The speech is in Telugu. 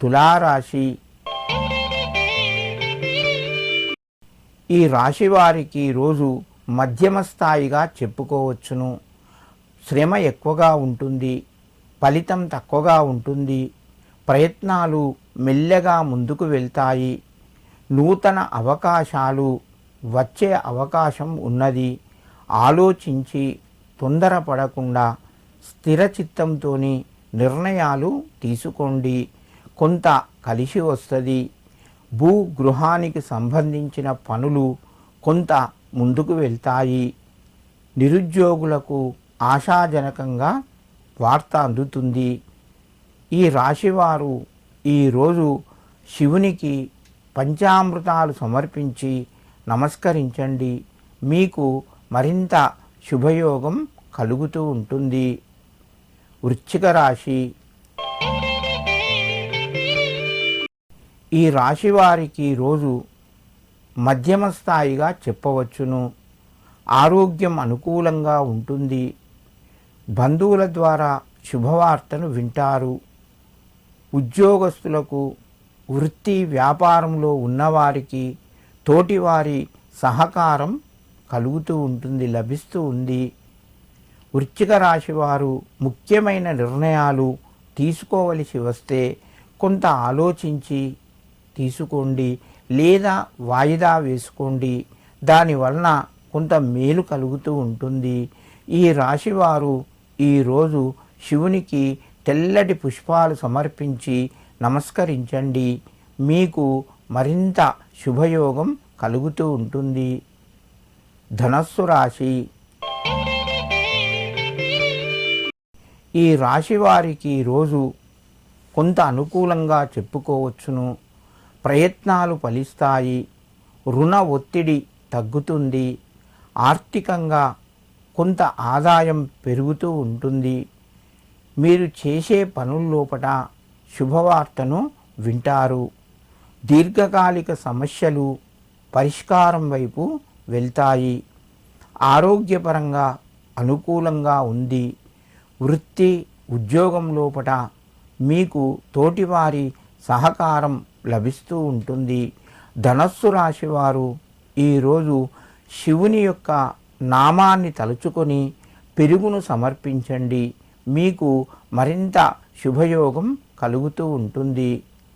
తులారాశి. ఈ రాశి వారికి రోజు మధ్యమ స్థాయిగా చెప్పుకోవచ్చును. శ్రమ ఎక్కువగా ఉంటుంది ఫలితం తక్కువగా ఉంటుంది ప్రయత్నాలు మెల్లగా ముందుకు వెళ్తాయి నూతన అవకాశాలు వచ్చే అవకాశం ఉన్నది. ఆలోచించి తొందరపడకుండా స్థిర చిత్తంతో నిర్ణయాలు తీసుకోండి. కొంత కలిసి వస్తుంది. భూగృహానికి సంబంధించిన పనులు కొంత ముందుకు వెళ్తాయి. నిరుద్యోగులకు ఆశాజనకంగా వార్త అందుతుంది. ఈ రాశివారు ఈరోజు శివునికి పంచామృతాలు సమర్పించి నమస్కరించండి. మీకు మరింత శుభయోగం కలుగుతూ ఉంటుంది. వృశ్చిక రాశి ఈ రాశి వారికి రోజు మధ్యమ స్థాయిగా చెప్పవచ్చును. ఆరోగ్యం అనుకూలంగా ఉంటుంది. బంధువుల ద్వారా శుభవార్తను వింటారు. ఉద్యోగస్తులకు వృత్తి వ్యాపారంలో ఉన్నవారికి తోటివారి సహకారం కలుగుతూ ఉంటుంది లభిస్తూ ఉంది. వృశ్చిక రాశి వారు ముఖ్యమైన నిర్ణయాలు తీసుకోవలసి వస్తే కొంత ఆలోచించి తీసుకోండి లేదా వాయిదా వేసుకోండి. దానివలన కొంత మేలు కలుగుతూ ఉంటుంది. ఈ రాశివారు ఈరోజు శివునికి తెల్లటి పుష్పాలు సమర్పించి నమస్కరించండి. మీకు మరింత శుభయోగం కలుగుతూ ఉంటుంది. ధనస్సు రాశి. ఈ రాశి వారికి రోజు కొంత అనుకూలంగా చెప్పుకోవచ్చును. ప్రయత్నాలు ఫలిస్తాయి రుణ ఒత్తిడి తగ్గుతుంది ఆర్థికంగా కొంత ఆదాయం పెరుగుతూ ఉంటుంది. మీరు చేసే పనుల్లోపట శుభవార్తను వింటారు. దీర్ఘకాలిక సమస్యలు పరిష్కారం వైపు వెళ్తాయి. ఆరోగ్యపరంగా అనుకూలంగా ఉంది. వృత్తి ఉద్యోగం లోపట మీకు తోటివారి సహకారం లభిస్తూ ఉంటుంది. ధనస్సు రాశివారు ఈరోజు శివుని యొక్క నామాన్ని తలుచుకొని పెరుగును సమర్పించండి. మీకు మరింత శుభయోగం కలుగుతూ ఉంటుంది.